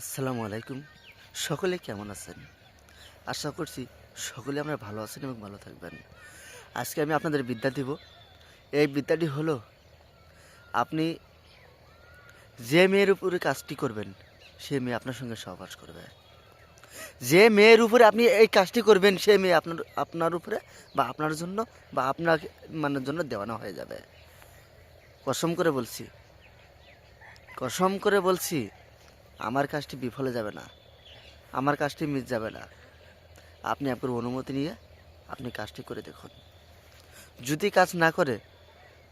আসসালামু আলাইকুম। সকলে কেমন আছেন? আশা করছি সকলে আমরা ভালো আছেন এবং ভালো থাকবেন। আজকে আমি আপনাদের বিদ্যা দিব। এই বিদ্যাটি হলো, আপনি যে মেয়ের উপরে কাজটি করবেন, সে মেয়ে আপনার সঙ্গে সহবাস করবে। যে মেয়ের উপরে আপনি এই কাজটি করবেন, সে মেয়ে আপনার আপনার উপরে বা আপনার জন্য বা আপনার মানে জন্য দেওয়ানো হয়ে যাবে। কসম করে বলছি, কসম করে বলছি আমার কাজটি বিফলে যাবে না। আমার কাজটি মিস যাবে না। আপনি আপনার অনুমতি নিয়ে আপনি কাজটি করে দেখুন। যদি কাজ না করে,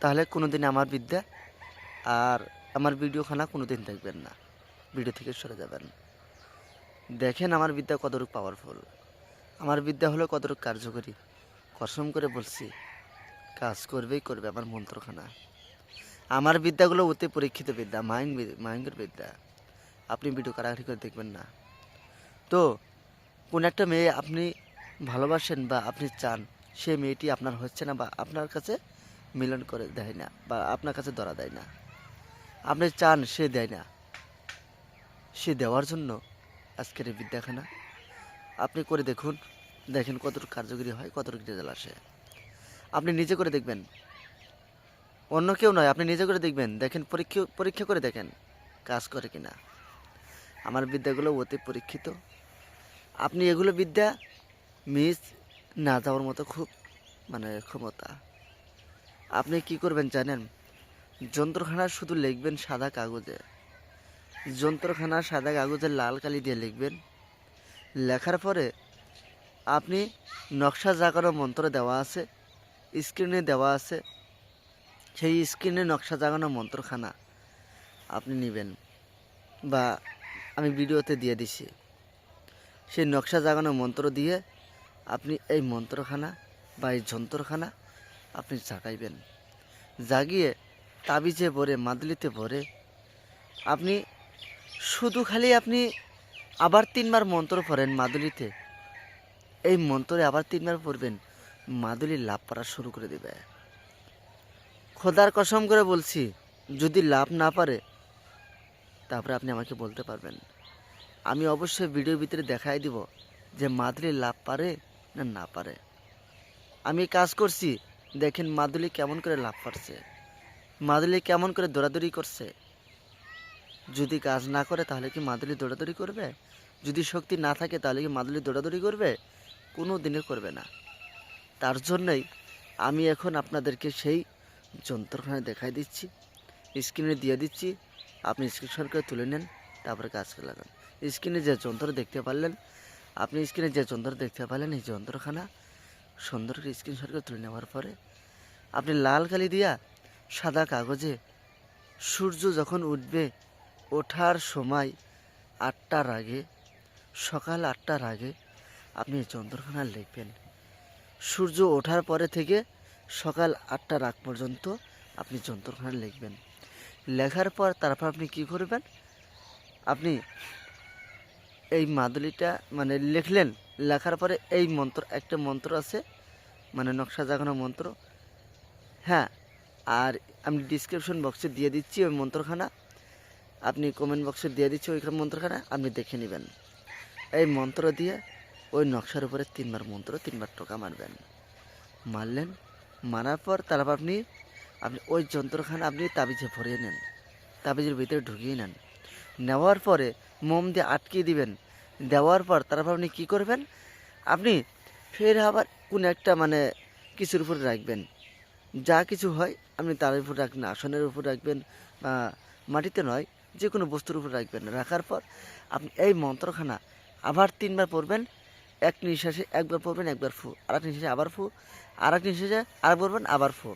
তাহলে কোনো দিন আমার বিদ্যা আর আমার ভিডিওখানা কোনো দিন দেখবেন না। ভিডিও থেকে সরে যাবেন। দেখেন আমার বিদ্যা কতটুকু পাওয়ারফুল আমার বিদ্যা হলো কতটুকু কার্যকরী। কসম করে বলছি, কাজ করবেই করবে আমার মন্ত্রখানা। আমার বিদ্যাগুলো অতি পরীক্ষিত বিদ্যা মায়ং মায়ঙ্গের বিদ্যা। আপনি ভিডিও কারাগারি করে দেখবেন না। তো, কোন একটা মেয়ে আপনি ভালোবাসেন বা আপনি চান, সে মেয়েটি আপনার হচ্ছে না বা আপনার কাছে মিলন করে দেয় না বা আপনার কাছে ধরা দেয় না। আপনি চান, সে দেয় না। সে দেওয়ার জন্য আজকের এই বিদ্যাখানা আপনি করে দেখুন, দেখেন কতটুকু কার্যকরী হয়, কতটুকু রেজাল্ট আসে। আপনি নিজে করে দেখবেন। অন্য কেউ নয়, আপনি নিজে করে দেখবেন, দেখেন, পরীক্ষা পরীক্ষা করে দেখেন কাজ করে কিনা। আমার বিদ্যাগুলো অতি পরীক্ষিত। আপনি এগুলো বিদ্যা মিস না যাওয়ার মতো খুব মানে ক্ষমতা। আপনি কি করবেন জানেন? যন্ত্রখানা শুধু লিখবেন সাদা কাগজে। যন্ত্রখানা সাদা কাগজে লাল কালি দিয়ে লিখবেন। লেখার পরে আপনি নকশা জাগানো মন্ত্র দেওয়া আছে, স্ক্রিনে দেওয়া আছে, সেই স্ক্রিনে নকশা জাগানো মন্ত্রখানা আপনি নেবেন বা আমি ভিডিওতে দিয়ে দিছি। সেই নকশা জাগানো মন্ত্র দিয়ে আপনি এই মন্ত্রখানা বা এই যন্ত্রখানা আপনি জাগাইবেন। জাগিয়ে তাবিজে ভরে, মাদুলিতে ভরে আপনি শুধু খালি আপনি আবার তিনবার মন্ত্র পড়েন মাদুলিতে। এই মন্ত্রে আবার তিনবার পড়বেন, মাদুলি লাভ করা শুরু করে দেবে। খোদার কসম করে বলছি, যদি লাভ না পারে তারপরে আপনি আমাকে বলতে পারবেন। আমি অবশ্যই ভিডিওর ভিতরে দেখাই দিব যে মাদুলি লাভ পারে না না পারে। আমি কাজ করছি, দেখেন মাদুলি কেমন করে লাভ পারছে মাদুলি কেমন করে দৌড়াদৌড়ি করছে। যদি কাজ না করে তাহলে কি মাদুলি দৌড়াদৌড়ি করবে? যদি শক্তি না থাকে তাহলে কি মাদুলি দৌড়াদৌড়ি করবে? কোনো দিনে করবে না। তার জন্যই আমি এখন আপনাদেরকে সেই যন্ত্রখানায় দেখাই দিচ্ছি, স্ক্রিনে দিয়ে দিচ্ি আপনি স্ক্রিনশট করে তুলে নেন, তারপরে কাজকে লাগান। স্ক্রিনে যে যন্ত্র দেখতে পারলেন, আপনি স্ক্রিনে যে যন্ত্র দেখতে পারলেন, এই যন্ত্রখানা সুন্দর করে স্ক্রিনশট করে তুলে নেওয়ার পরে আপনি লাল কালি দিয়া সাদা কাগজে সূর্য যখন উঠবে, ওঠার সময় আটটার আগে, সকাল আটটার আগে আপনি যন্ত্রখানা লিখবেন। সূর্য ওঠার পরে থেকে সকাল আটটার আগ পর্যন্ত আপনি যন্ত্রখানা লিখবেন। লেখার পর তারপর আপনি কি করবেন? আপনি এই মাদুলিটা মানে লিখলেন, লেখার পরে এই মন্ত্র, একটা মন্ত্র আছে মানে নকশা জাগানো মন্ত্র। হ্যাঁ আর আমি ডিসক্রিপশন বক্সে দিয়ে দিচ্ছি ওই মন্ত্রখানা। আপনি কমেন্ট বক্সে দিয়ে দিচ্ছি ওইখানে মন্ত্রখানা, আপনি দেখে নেবেন। এই মন্ত্র দিয়ে ওই নকশার উপরে তিনবার মন্ত্র, তিনবার টোকা মারবেন। মারলেন, মারার পর তারপর আপনি আপনি ওই যন্ত্রখানা আপনি তাবিজে ভরিয়ে নেন। তাবিজের ভিতরে ঢুকিয়ে নেন। নেওয়ার পরে মোম দিয়ে আটকিয়ে দিবেন। দেওয়ার পর তারপর আপনি কী করবেন? আপনি ফের আবার কোনো একটা মানে কিছুর উপর রাখবেন। যা কিছু হয় আপনি তার উপর রাখবেন, আসনের উপর রাখবেন বা মাটিতে নয় যে কোনো বস্তুর উপর রাখবেন। রাখার পর আপনি এই মন্ত্রখানা আবার তিনবার পড়বেন। এক নিঃশ্বাসে একবার পড়বেন, একবার ফু আর এক নিঃশ্বাসে আবার ফু আর এক নিঃশ্বাসে আর পড়বেন, আবার ফু।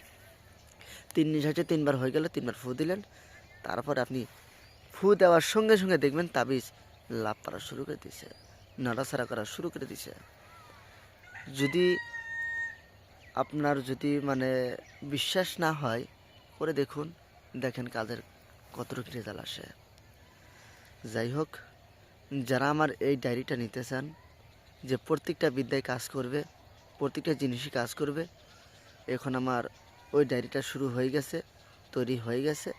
তিন নিঃশ্বাসে তিনবার হয়ে গেলে, তিনবার ফু দিলেন। তারপর আপনি ফু দেওয়ার সঙ্গে সঙ্গে দেখবেন তাবিজ লাভ করা শুরু করে দিছে নড়াছাড়া করা শুরু করে দিছে যদি আপনার যদি মানে বিশ্বাস না হয়, করে দেখুন, দেখেন কাজের কতটুকু রেজাল্ট আসে। যাই হোক, যারা আমার এই ডায়েরিটা নিতে চান, যে প্রত্যেকটা বিদ্যায় কাজ করবে, প্রত্যেকটা জিনিসই কাজ করবে, এখন আমার ওই ডায়েরিটা শুরু হয়ে গেছে, তৈরি হয়ে গেছে।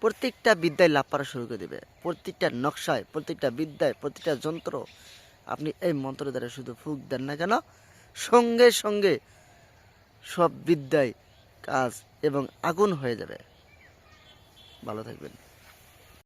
প্রত্যেকটা বিদ্যায় লাভ করা শুরু করে দেবে। প্রত্যেকটা নকশায়, প্রত্যেকটা বিদ্যায়, প্রত্যেকটা যন্ত্র, আপনি এই মন্ত্র দ্বারা শুধু ফুক দেন না কেন, সঙ্গে সঙ্গে সব বিদ্যায় কাজ এবং আগুন হয়ে যাবে। ভালো থাকবেন।